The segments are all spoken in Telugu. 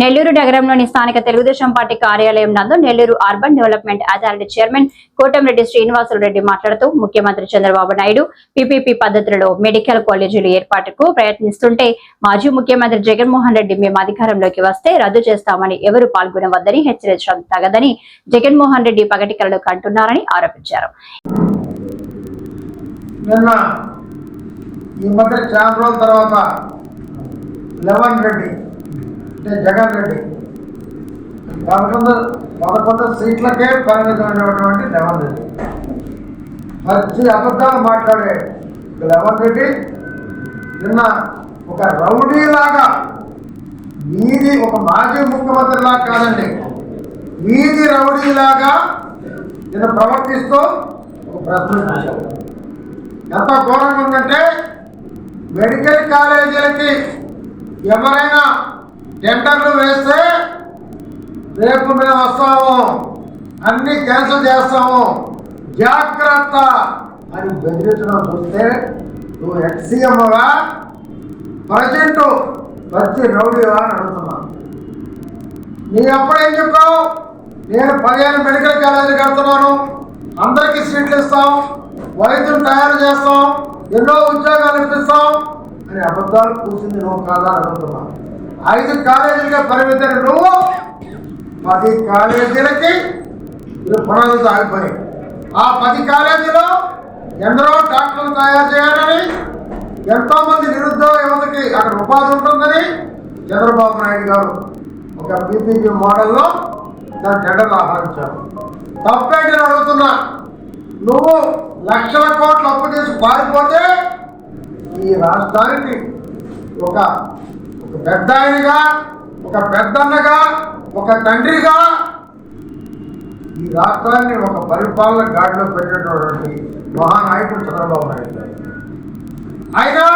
నెల్లూరు నగరంలోని స్థానిక తెలుగుదేశం పార్టీ కార్యాలయం నందు Nellore urban development authority chairman Kotamreddy Srinivasulu Reddy మాట్లాడుతూ ముఖ్యమంత్రి చంద్రబాబు నాయుడు పీపీపీ పద్ధతులలో మెడికల్ కాలేజీల ఏర్పాటుకు ప్రయత్నిస్తుంటే మాజీ ముఖ్యమంత్రి జగన్మోహన్ రెడ్డి మేము అధికారంలోకి వస్తే రద్దు చేస్తామని ఎవరు పాల్గొనవద్దని హెచ్చరించడం తగదని జగన్మోహన్ రెడ్డి పగటికలను కంటున్నారని ఆరోపించారు. ఈ మధ్య చాలా రోజుల తర్వాత లెవెన్ రెడ్డి అంటే జగన్ రెడ్డి. పదకొండు పదకొండు సీట్లకే పరిమితమైనటువంటి లెవెన్ రెడ్డి. మంచి అబద్ధాలు మాట్లాడే లెవెన్ రెడ్డి నిన్న ఒక రౌడీలాగా మీది ఒక మాజీ ముఖ్యమంత్రిలా కాదండి మీది రౌడీలాగా నిన్న ప్రవర్తిస్తూ ఒక ప్రశ్న ఎంత ఘోరంగా ఉందంటే మెడికల్ కాలేజీలకి ఎవరైనా టెండర్లు వేస్తే రేపు మేము వస్తాము. అన్ని క్యాన్సిల్ చేస్తాము. జాగ్రత్త. అని బెదిరించడం చూస్తే నువ్వు ఎక్సీఎంగా ప్రజెంట్ వచ్చి రౌడీవా అని అడుగుతున్నాను నీ అప్పుడేం చెప్పావు? నేను పదిహేను మెడికల్ కాలేజీలు కడుతున్నాను. అందరికీ సీట్లు ఇస్తాం. వైద్యులు తయారు చేస్తాం. ఎన్నో ఉద్యోగాలు ఇప్పిస్తాం. అని అబద్ధాలు కూర్చుంది నువ్వు కాదా అని అడుగుతున్నా. ఐదు కాలేజీలుగా పరిమితం నువ్వు పది కాలేజీలకి ఇది పునాదులు ఆగిపోయి ఆ పది కాలేజీలో ఎందరో డాక్టర్లు తయారు చేయాలని ఎంతోమంది నిరుద్యోగ యువతకి అక్కడ ఉపాధి ఉంటుందని చంద్రబాబు నాయుడు గారు ఒక బీపీపీ మోడల్లో దాని టెండర్లు ఆహ్వానించారు. తప్పేంటి అడుగుతున్నా నువ్వు లక్షల కోట్లు అప్పు చేసి పారిపోతే ఈ రాష్ట్రానికి ఒక పెద్ద ఆయనగా ఒక పెద్దన్నగా ఒక తండ్రిగా ఈ రాష్ట్రాన్ని ఒక పరిపాలన గాడిలో పెట్టినటువంటి మహానాయకుడు చంద్రబాబు నాయుడు అయినా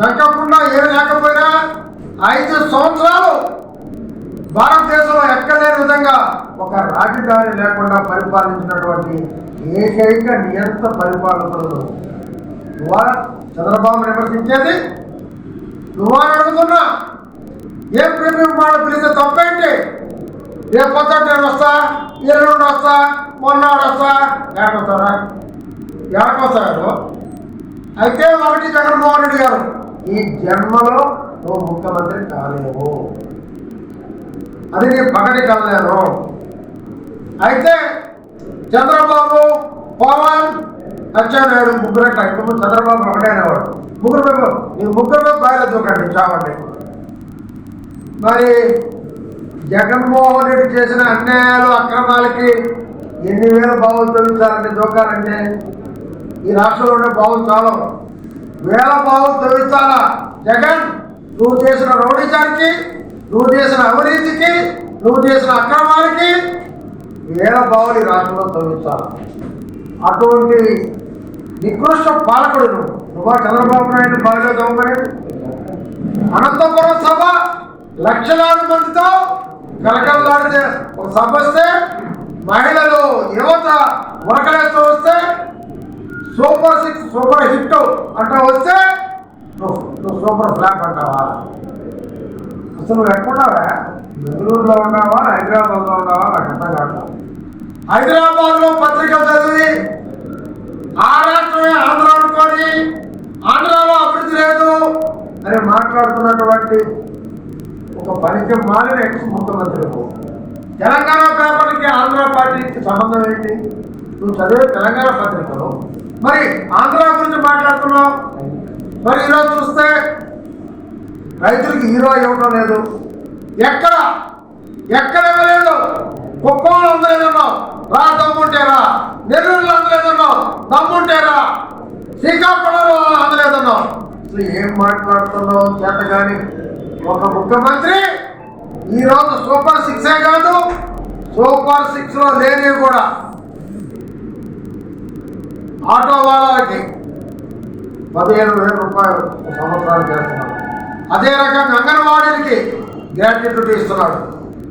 జరగకుండా ఏమి లేకపోయినా ఐదు సంవత్సరాలు భారతదేశంలో ఎక్కలేని విధంగా ఒక రాజధాని లేకుండా పరిపాలించినటువంటి ఏకైక నియంత్ర పరిపాలకులు చంద్రబాబు విమర్శించేది నువ్వా అని అడుగుతున్నా. ఏ ప్రీమియం మాట పిలిస్తే తప్పేంటి? రేపు కొత్త నేను వస్తా? ఎల్లుండి వస్తా? మొన్నాడు వస్తా? ఏడకొస్తారా ఏడకొస్తారు అయితే ఒకటి జగన్మోహన్ రెడ్డి గారు ఈ జన్మలో నువ్వు ముఖ్యమంత్రి కాలేవు. అది నీ పగటి కలలేను అయితే చంద్రబాబు పవన్ అచ్చెన్నాయుడు ముగ్గురే ఇప్పుడు చంద్రబాబు ఒకటే అనేవాడు. ముగ్గురు మేము నీ ముగ్గురు బాయిలో దూకండి చావండి. మరి జగన్మోహన్ రెడ్డి చేసిన అన్యాయాలు అక్రమాలకి ఎన్ని వేల బావులు తవ్వించాలంటే దూకాలంటే ఈ రాష్ట్రంలో ఉండే బావులు చాలా వేల బావులు తవ్వించాలా? జగన్ నువ్వు చేసిన రౌడీజానికి నువ్వు చేసిన అవినీతికి నువ్వు చేసిన అక్రమాలకి వేల బావులు ఈ రాష్ట్రంలో తవ్వించాలి? అటువంటి నికృష్ట పాలకుడు నువ్వు. నువ్వా చంద్రబాబు నాయుడు బాగా తవ్వమనేది? అనంతపురం సభ లక్షలాది మందితో కలకలలాడితే ఒక సభ వస్తే మహిళలు యువత ఉరకలేస్తూ వస్తే సూపర్ సిక్స్ సూపర్ హిట్ అంటా వస్తే నువ్వు నువ్వు సూపర్ ఫ్లాప్ అంటావా? అసలు నువ్వు ఎక్కడున్నావా బెంగళూరులో ఉన్నావా? హైదరాబాద్లో ఉన్నావా? నాకు అర్థం కాదు హైదరాబాద్లో పత్రికలు చదివి ఆ రాష్ట్రమే ఆంధ్ర అనుకోని ఆంధ్రాలో అభివృద్ధి లేదు అని మాట్లాడుతున్నటువంటి ఒక పనికి మాలిన ఎక్స్ ముఖ్యమంత్రి తెలంగాణ పేపర్కి ఆంధ్ర పార్టీకి సంబంధం ఏంటి? నువ్వు చదివే తెలంగాణ పత్రికలో. మరి ఆంధ్ర గురించి మాట్లాడుతున్నావు. మరి ఈరోజు చూస్తే రైతులకి హీరో ఇవ్వడం లేదు. ఎక్కడ? ఎక్కడ ఇవ్వలేదు కుప్పంలో అందలేదన్నావు రా దమ్ముంటేరా నెల్లూరులో అందలేదన్నావు దమ్ముంటేరా శ్రీకాకుళంలో అందలేదన్నావు నువ్వు ఏం మాట్లాడుతున్నావు చేత కానీ ఒక ముఖ్యమంత్రి ఈరోజు సూపర్ సిక్సే కాదు సూపర్ సిక్స్లో లేనివి కూడా ఆటో వాళ్ళకి పదిహేను వేల రూపాయలు సంవత్సరాలు చేస్తున్నాడు అదే రకంగా అంగన్వాడీలకి గ్రాట్యుటీ ఇస్తున్నాడు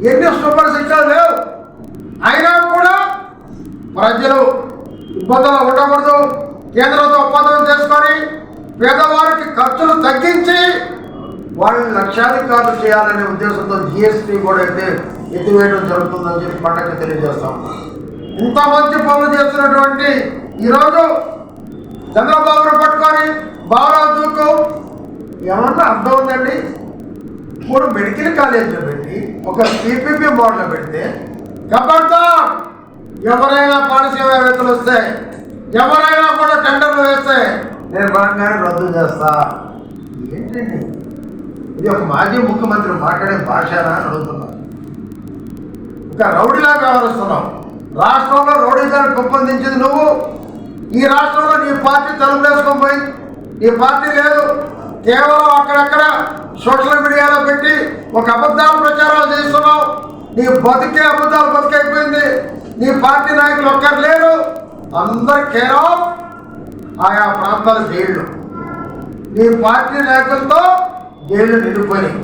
ఎన్ని సూపర్ సిక్స్లు లేవు? అయినా కూడా ప్రజలు ఇబ్బందులు ఉండకూడదు. కేంద్రంతో ఒప్పందం చేసుకొని పేదవారికి ఖర్చులు తగ్గించి వాళ్ళని లక్షాధికారులు చేయాలనే ఉద్దేశంతో జిఎస్టీ కూడా అయితే ఎత్తివేయడం జరుగుతుందని చెప్పి పండగ తెలియజేస్తా ఇంత మంచి పనులు చేస్తున్నటువంటి ఈరోజు చంద్రబాబును పట్టుకొని బాలరావు ఏమన్నా అర్థం ఉందండి? మూడు మెడికల్ కాలేజీలో పెట్టి ఒక సిపిపి మోడల్ పెడితే కబడ్దా ఎవరైనా పారిశ్రామికవేత్తలు వస్తే ఎవరైనా కూడా టెండర్లు వేస్తే నేను బలంగానే రద్దు చేస్తా. ఏంటండి ఇది ఒక మాజీ ముఖ్యమంత్రి మాట్లాడే భాషనా అని అడుగుతున్నాను ఇంకా రౌడీలా వ్యవహరిస్తున్నావు. రాష్ట్రంలో రౌడీజాన్ని పెంపొందించింది నువ్వు. ఈ రాష్ట్రంలో నీ పార్టీ తలుపు పోయింది నీ పార్టీ లేదు. కేవలం అక్కడక్కడ సోషల్ మీడియాలో పెట్టి ఒక అబద్ధాల ప్రచారాలు చేస్తున్నావు. నీ బతికే అబద్ధాలు బతికైపోయింది నీ పార్టీ నాయకులు ఒక్కరు లేరు. అందరు కేవలం ఆయా ప్రాంతాల జైళ్ళు నీ పార్టీ నాయకులతో జైళ్ళు నిండిపోయినాయి